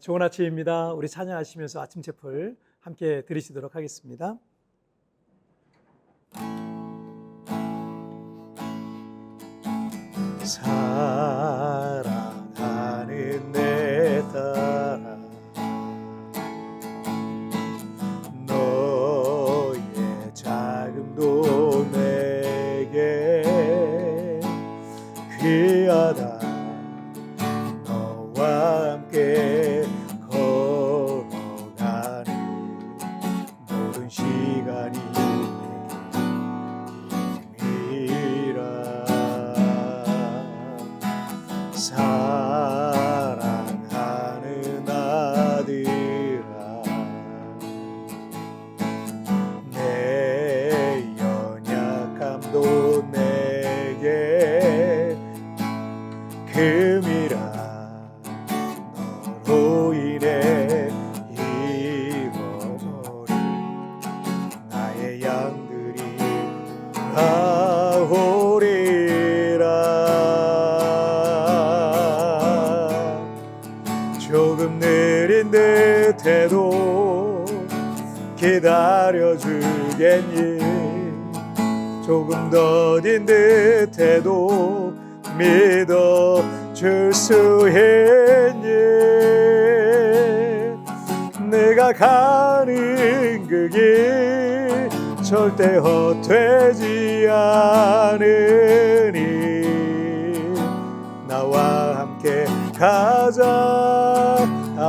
좋은 아침입니다. 우리 찬양하시면서 아침 채플 함께 들으시도록 하겠습니다. 사 듯해도 기다려주겠니? 조금 더딘 듯해도 믿어줄 수 있니? 내가 가는 그길 절대 헛되지 않으니 나와 함께 가자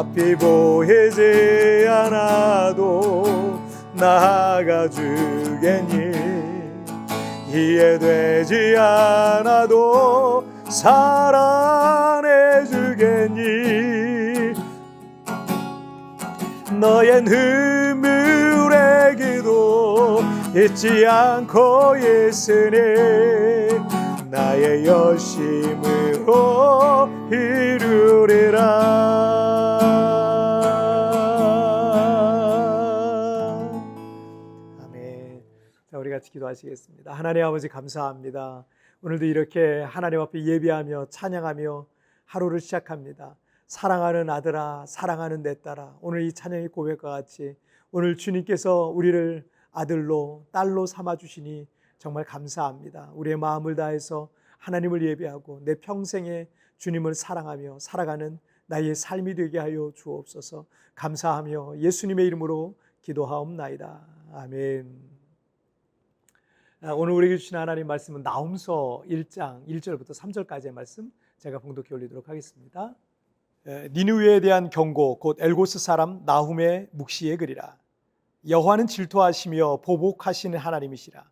앞이 보이지 않아도 나아가 주겠니? 이해되지 않아도 사랑해 주겠니? 너의 눈물의 기도 잊지 않고 있으니 나의 열심으로 이루리라 기도하시겠습니다 하나님 아버지 감사합니다 오늘도 이렇게 하나님 앞에 예비하며 찬양하며 하루를 시작합니다 사랑하는 아들아 사랑하는 내 딸아 오늘 이 찬양의 고백과 같이 오늘 주님께서 우리를 아들로 딸로 삼아 주시니 정말 감사합니다. 우리의 마음을 다해서 하나님을 예배하고 내 평생에 주님을 사랑하며 살아가는 나의 삶이 되게 하여 주옵소서. 감사하며 예수님의 이름으로 기도하옵나이다. 아멘. 아, 오늘 우리에게 주신 하나님 말씀은 나움서 1장 1절부터 3절까지의 말씀 제가 봉독해 올리도록 하겠습니다. 에, 니누에 대한 경고 곧 엘고스 사람 나훔의 묵시의 글이라 여호와는 질투하시며 보복하시는 하나님이시라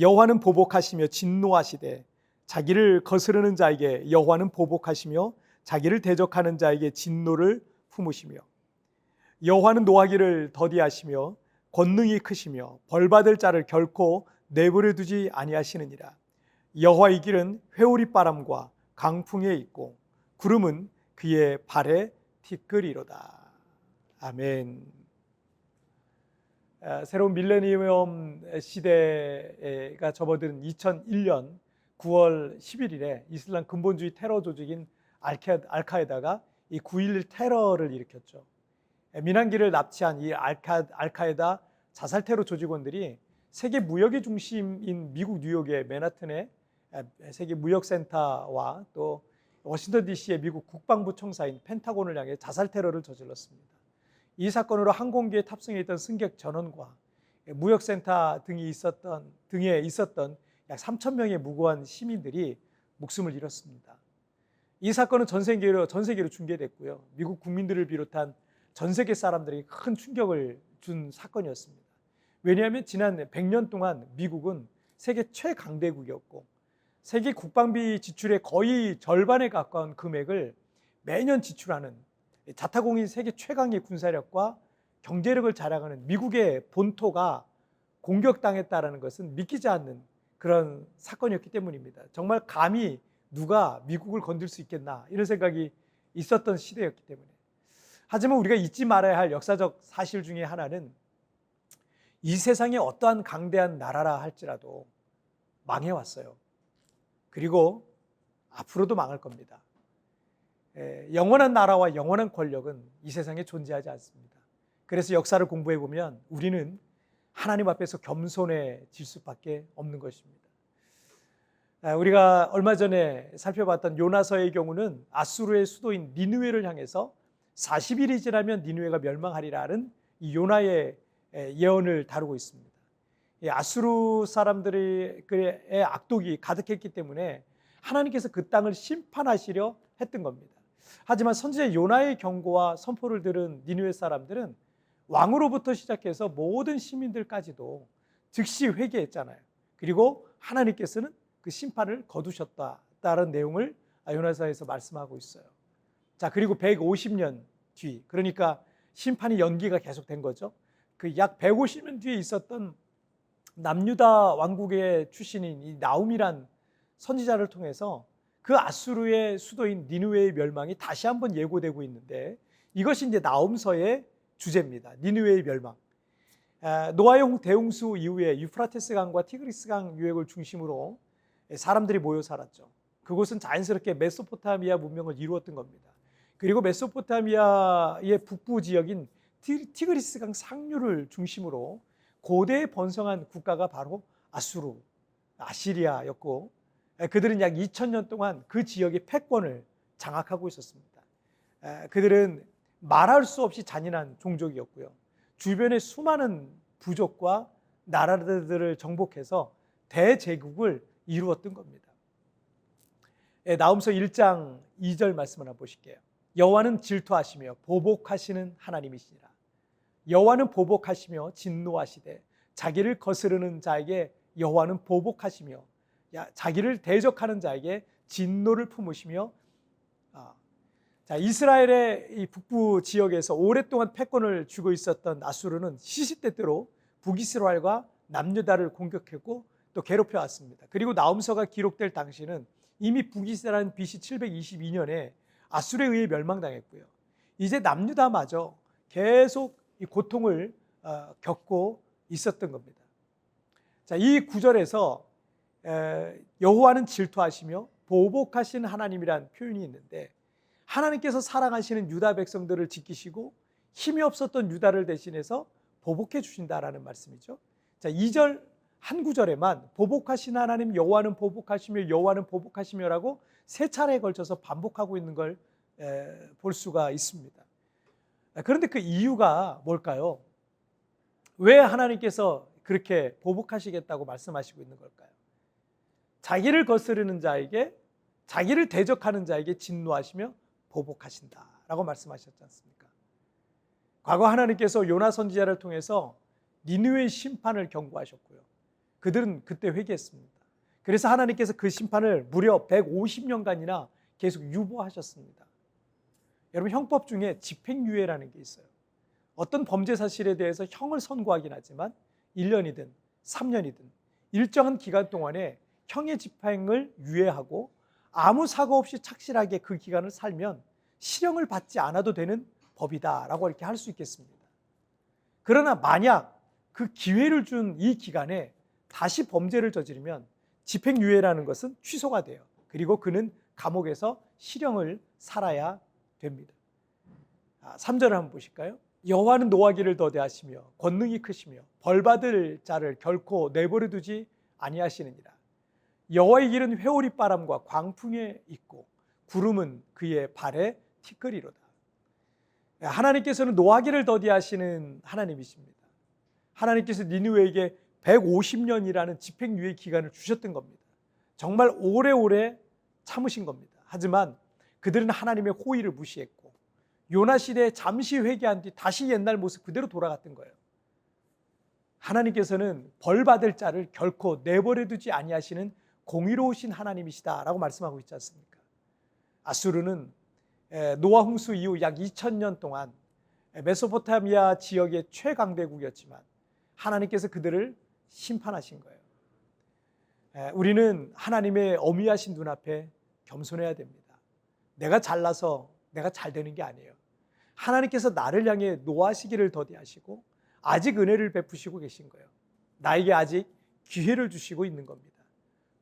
여호와는 보복하시며 진노하시되 자기를 거스르는 자에게 여호와는 보복하시며 자기를 대적하는 자에게 진노를 품으시며 여호와는 노하기를 더디하시며 권능이 크시며 벌받을 자를 결코 내버려 두지 아니하시느니라 여호와의 길은 회오리 바람과 강풍에 있고 구름은 그의 발에 티끌이로다. 아멘. 아, 새로운 밀레니엄 시대가 접어든 2001년 9월 11일에 이슬람 근본주의 테러 조직인 알카에다가 이 9.11 테러를 일으켰죠. 민항기를 납치한 이 알카, 알카에다 자살 테러 조직원들이 세계 무역의 중심인 미국 뉴욕의 맨하튼의 세계 무역센터와 또 워싱턴 DC의 미국 국방부 청사인 펜타곤을 향해 자살 테러를 저질렀습니다. 이 사건으로 항공기에 탑승해 있던 승객 전원과 무역센터 등이 있었던 등에 있었던 약 3천 명의 무고한 시민들이 목숨을 잃었습니다. 이 사건은 전 세계로 전 세계로 중계됐고요. 미국 국민들을 비롯한 전 세계 사람들에게 큰 충격을 준 사건이었습니다. 왜냐하면 지난 100년 동안 미국은 세계 최강대국이었고 세계 국방비 지출의 거의 절반에 가까운 금액을 매년 지출하는 자타공인 세계 최강의 군사력과 경제력을 자랑하는 미국의 본토가 공격당했다라는 것은 믿기지 않는 그런 사건이었기 때문입니다. 정말 감히 누가 미국을 건들 수 있겠나 이런 생각이 있었던 시대였기 때문에. 하지만 우리가 잊지 말아야 할 역사적 사실 중에 하나는 이 세상에 어떠한 강대한 나라라 할지라도 망해왔어요. 그리고 앞으로도 망할 겁니다. 에, 영원한 나라와 영원한 권력은 이 세상에 존재하지 않습니다. 그래서 역사를 공부해 보면 우리는 하나님 앞에서 겸손해질 수밖에 없는 것입니다. 아, 우리가 얼마 전에 살펴봤던 요나서의 경우는 아수르의 수도인 니느웨를 향해서 40일이 지나면 니느웨가 멸망하리라는 이 요나의 예언을 다루고 있습니다. 이 아수르 사람들의 악독이 가득했기 때문에 하나님께서 그 땅을 심판하시려 했던 겁니다. 하지만 선지자 요나의 경고와 선포를 들은 니느웨 사람들은 왕으로부터 시작해서 모든 시민들까지도 즉시 회개했잖아요. 그리고 하나님께서는 그 심판을 거두셨다라는 내용을 요나사에서 말씀하고 있어요. 자, 그리고 150년 뒤, 그러니까 심판이 연기가 계속된 거죠. 그 약 150년 뒤에 있었던 남유다 왕국의 출신인 이 나움이란 선지자를 통해서 그 아수르의 수도인 니누웨의 멸망이 다시 한번 예고되고 있는데 이것이 이제 나움서의 주제입니다. 니누웨의 멸망. 노아의 대홍수 이후에 유프라테스 강과 티그리스 강 유역을 중심으로 사람들이 모여 살았죠. 그곳은 자연스럽게 메소포타미아 문명을 이루었던 겁니다. 그리고 메소포타미아의 북부 지역인 티그리스강 상류를 중심으로 고대에 번성한 국가가 바로 아수르, 아시리아였고 그들은 약 2000년 동안 그 지역의 패권을 장악하고 있었습니다. 그들은 말할 수 없이 잔인한 종족이었고요. 주변의 수많은 부족과 나라들을 정복해서 대제국을 이루었던 겁니다. 예, 나움서 1장 2절 말씀 하나 보실게요. 여호와는 질투하시며 보복하시는 하나님이시니라. 여호와는 보복하시며 진노하시되 자기를 거스르는 자에게 여호와는 보복하시며 자기를 대적하는 자에게 진노를 품으시며 아, 자, 이스라엘의 이 북부 지역에서 오랫동안 패권을 쥐고 있었던 아수르는 시시때때로 북이스라엘과 남유다를 공격했고 또 괴롭혀 왔습니다. 그리고 나움서가 기록될 당시는 이미 북이스라엘은 BC 722년에 아수르에 의해 멸망당했고요. 이제 남유다마저 계속 이 고통을 어, 겪고 있었던 겁니다. 자, 이 구절에서 여호와는 질투하시며 보복하신 하나님이란 표현이 있는데 하나님께서 사랑하시는 유다 백성들을 지키시고 힘이 없었던 유다를 대신해서 보복해 주신다라는 말씀이죠. 자, 2절 한 구절에만 보복하신 하나님 여호와는 보복하시며 여호와는 보복하시며라고 세 차례에 걸쳐서 반복하고 있는 걸 볼 수가 있습니다. 그런데 그 이유가 뭘까요? 왜 하나님께서 그렇게 보복하시겠다고 말씀하시고 있는 걸까요? 자기를 거스르는 자에게 자기를 대적하는 자에게 진노하시며 보복하신다라고 말씀하셨지 않습니까? 과거 하나님께서 요나 선지자를 통해서 니느웨의 심판을 경고하셨고요. 그들은 그때 회개했습니다. 그래서 하나님께서 그 심판을 무려 150년간이나 계속 유보하셨습니다. 여러분 형법 중에 집행유예라는 게 있어요. 어떤 범죄 사실에 대해서 형을 선고하긴 하지만 1년이든 3년이든 일정한 기간 동안에 형의 집행을 유예하고 아무 사고 없이 착실하게 그 기간을 살면 실형을 받지 않아도 되는 법이다라고 이렇게 할 수 있겠습니다. 그러나 만약 그 기회를 준 이 기간에 다시 범죄를 저지르면 집행유예라는 것은 취소가 돼요. 그리고 그는 감옥에서 실형을 살아야 됩니다. 3절을 한번 보실까요? 여호와는 노하기를 더대하시며 권능이 크시며 벌받을 자를 결코 내버려 두지 아니하시느니라. 여호와의 길은 회오리 바람과 광풍에 있고 구름은 그의 발에 티끌이로다. 하나님께서는 노하기를 더디하시는 하나님이십니다. 하나님께서 니누에게 150년이라는 집행유예 기간을 주셨던 겁니다. 정말 오래오래 참으신 겁니다. 하지만 그들은 하나님의 호의를 무시했고 요나 시대에 잠시 회개한 뒤 다시 옛날 모습 그대로 돌아갔던 거예요. 하나님께서는 벌 받을 자를 결코 내버려 두지 아니하시는 공의로우신 하나님이시다라고 말씀하고 있지 않습니까? 아수르는 노아 홍수 이후 약 2000년 동안 메소포타미아 지역의 최강대국이었지만 하나님께서 그들을 심판하신 거예요. 우리는 하나님의 어미하신 눈앞에 겸손해야 됩니다. 내가 잘나서 내가 잘 되는 게 아니에요. 하나님께서 나를 향해 노하시기를 더디하시고 아직 은혜를 베푸시고 계신 거예요. 나에게 아직 기회를 주시고 있는 겁니다.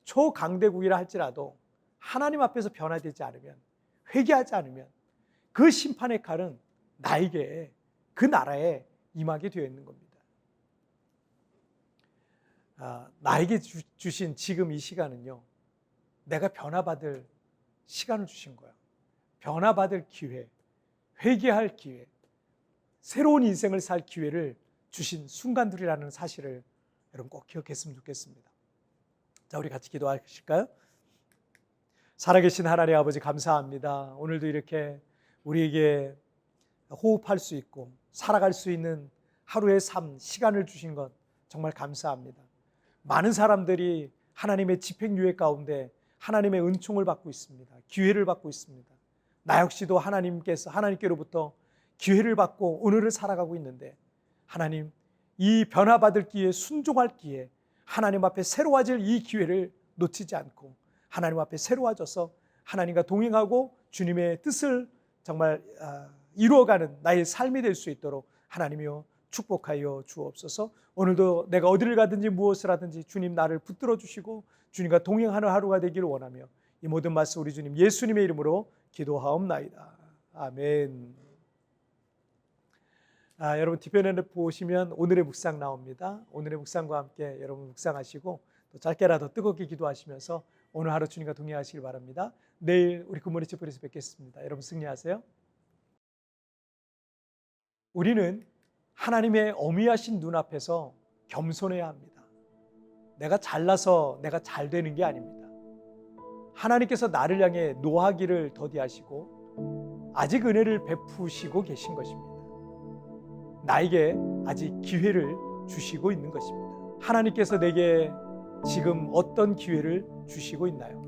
초강대국이라 할지라도 하나님 앞에서 변화되지 않으면 회개하지 않으면 그 심판의 칼은 나에게 그 나라에 임하게 되어 있는 겁니다. 아, 나에게 주, 주신 지금 이 시간은요, 내가 변화받을 시간을 주신 거야. 변화받을 기회, 회개할 기회, 새로운 인생을 살 기회를 주신 순간들이라는 사실을 여러분 꼭 기억했으면 좋겠습니다. 자, 우리 같이 기도하실까요? 살아계신 하나님 아버지 감사합니다. 오늘도 이렇게 우리에게 호흡할 수 있고 살아갈 수 있는 하루의 삶, 시간을 주신 것 정말 감사합니다. 많은 사람들이 하나님의 집행유예 가운데 하나님의 은총을 받고 있습니다. 기회를 받고 있습니다. 나 역시도 하나님께서 하나님께로부터 기회를 받고 오늘을 살아가고 있는데 하나님 이 변화받을 기회, 순종할 기회, 하나님 앞에 새로워질 이 기회를 놓치지 않고 하나님 앞에 새로워져서 하나님과 동행하고 주님의 뜻을 정말 아, 이루어가는 나의 삶이 될 수 있도록 하나님이여 축복하여 주옵소서. 오늘도 내가 어디를 가든지 무엇을 하든지 주님 나를 붙들어 주시고 주님과 동행하는 하루가 되기를 원하며 이 모든 말씀 우리 주님 예수님의 이름으로 기도하옵나이다. 아멘. 아, 여러분 뒤편에 보시면 오늘의 묵상 나옵니다. 오늘의 묵상과 함께 여러분 묵상하시고 또 짧게라도 뜨겁게 기도하시면서 오늘 하루 주님과 동행하시길 바랍니다. 내일 우리 굿모닝 집에서 뵙겠습니다. 여러분 승리하세요. 우리는 하나님의 어미하신 눈앞에서 겸손해야 합니다. 내가 잘나서 내가 잘 되는 게 아닙니다. 하나님께서 나를 향해 노하기를 더디하시고 아직 은혜를 베푸시고 계신 것입니다. 나에게 아직 기회를 주시고 있는 것입니다. 하나님께서 내게 지금 어떤 기회를 주시고 있나요?